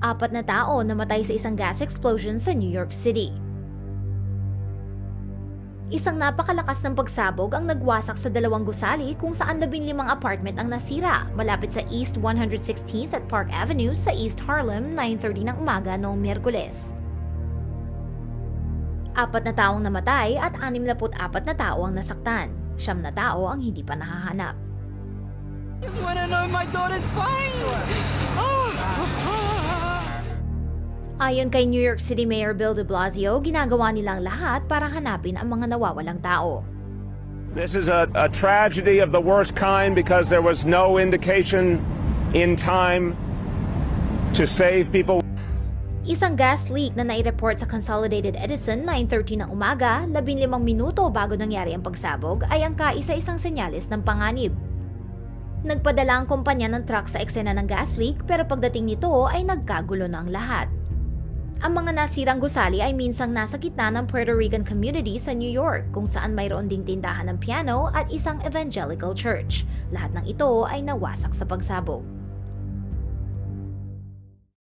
Apat na tao namatay sa isang gas explosion sa New York City. Isang napakalakas ng pagsabog ang nagwasak sa dalawang gusali kung saan labing limang apartment ang nasira malapit sa East 116th at Park Avenue sa East Harlem 9.30 ng umaga noong Miyerkules. Apat na taong namatay at 64 na tao ang nasaktan. Siyam na tao ang hindi pa nahahanap. just want to know my daughter's fine. Ayon kay New York City Mayor Bill de Blasio, ginagawa nilang lahat para hanapin ang mga nawawalang tao. This is a, a tragedy of the worst kind because there was no indication in time to save people. Isang gas leak na nai-report sa Consolidated Edison 9.30 ng umaga, 15 minuto bago nangyari ang pagsabog, ay ang kaisa-isang senyales ng panganib. Nagpadala ang kumpanya ng truck sa eksena ng gas leak pero pagdating nito ay nagkagulo na ang lahat. Ang mga nasirang gusali ay minsang nasa gitna ng Puerto Rican community sa New York kung saan mayroon ding tindahan ng piano at isang evangelical church. Lahat ng ito ay nawasak sa pagsabog.